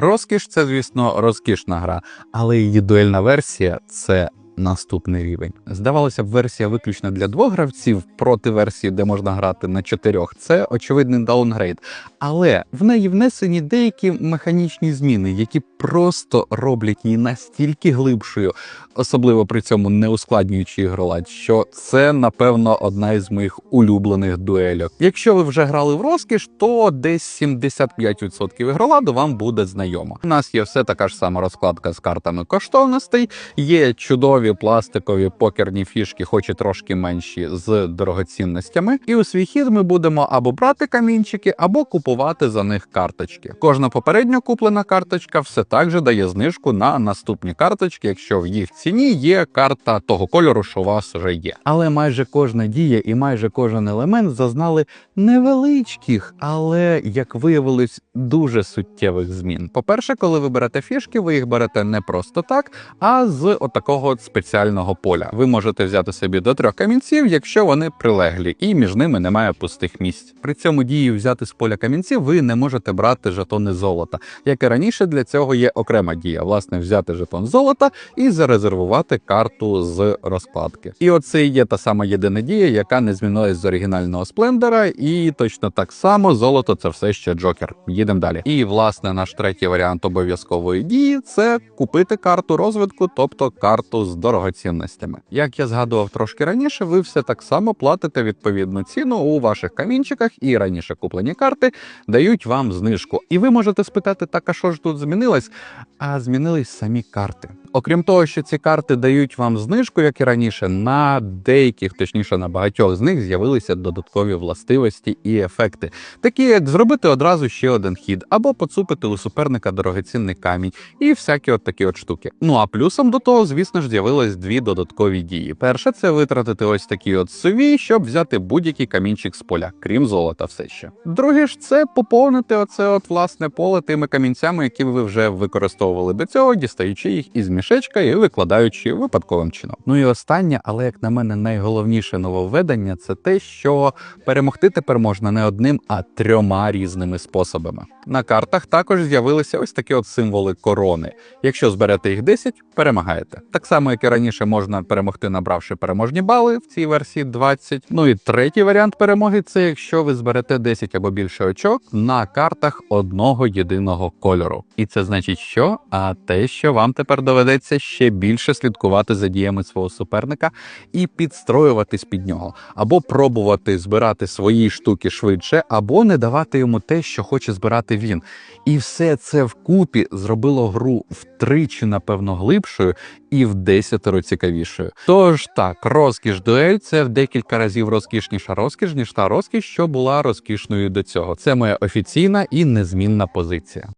Розкіш це, звісно, розкішна гра, але її дуельна версія це. Наступний рівень. Здавалося б, версія виключно для двох гравців проти версії, де можна грати на чотирьох. Це очевидний даунгрейд. Але в неї внесені деякі механічні зміни, які просто роблять її настільки глибшою, особливо при цьому не ускладнюючи ігролад, що це, напевно, одна із моїх улюблених дуельок. Якщо ви вже грали в розкіш, то десь 75% ігроладу вам буде знайомо. У нас є все така ж сама розкладка з картами коштовностей, є чудові пластикові покерні фішки, хоч і трошки менші, з дорогоцінностями. І у свій хід ми будемо або брати камінчики, або купувати за них карточки. Кожна попередньо куплена карточка все так же дає знижку на наступні карточки, якщо в їх ціні є карта того кольору, що у вас вже є. Але майже кожна дія і майже кожен елемент зазнали невеличких, але як виявилось, дуже суттєвих змін. По-перше, коли ви берете фішки, ви їх берете не просто так, а з отакого от спеціального поля. Ви можете взяти собі до трьох камінців, якщо вони прилеглі, і між ними немає пустих місць. При цьому дії взяти з поля камінців ви не можете брати жетони золота. Як і раніше, для цього є окрема дія, власне, взяти жетон золота і зарезервувати карту з розкладки. І оце є та сама єдина дія, яка не змінилась з оригінального сплендера, і точно так само золото це все ще джокер. Їдемо далі. І власне наш третій варіант обов'язкової дії це купити карту розвитку, тобто карту з дорогоцінностями. Як я згадував трошки раніше, ви все так само платите відповідну ціну у ваших камінчиках, і раніше куплені карти дають вам знижку. І ви можете спитати, так а що ж тут змінилось? А змінились самі карти. Окрім того, що ці карти дають вам знижку, як і раніше, на деяких, точніше на багатьох з них з'явилися додаткові властивості і ефекти, такі як зробити одразу ще один хід, або поцупити у суперника дорогоцінний камінь, і всякі от такі от штуки. Ну а плюсом до того, звісно ж, з'явилось дві додаткові дії. Перше, це витратити ось такі от сові, щоб взяти будь-який камінчик з поля, крім золота, все ще. Друге ж, це поповнити оце от власне поле тими камінцями, які ви вже використовували до цього, дістаючи їх із мішечка і викладаючи випадковим чином. Ну і останнє, але як на мене, найголовніше нововведення це те, що перемогти тепер можна не одним, а трьома різними способами. На картах також з'явилися ось такі от символи корони. Якщо зберете їх 10, перемагаєте. Так само, як і раніше, можна перемогти, набравши переможні бали в цій версії 20. Ну і третій варіант перемоги це якщо ви зберете 10 або більше очок на картах одного єдиного кольору. І це значить, що? А те, що вам тепер доведеться ще більше слідкувати за діями свого суперника і підстроюватись під нього, або пробувати збирати свої штуки швидше, або не давати йому те, що хоче збирати він. І все це вкупі зробило гру втричі, напевно, глибшою і в десятеро цікавішою. Тож так, розкіш дуель це в декілька разів розкішніша розкіш, ніж та розкіш, що була розкішною до цього. Це моя офіційна і незмінна позиція.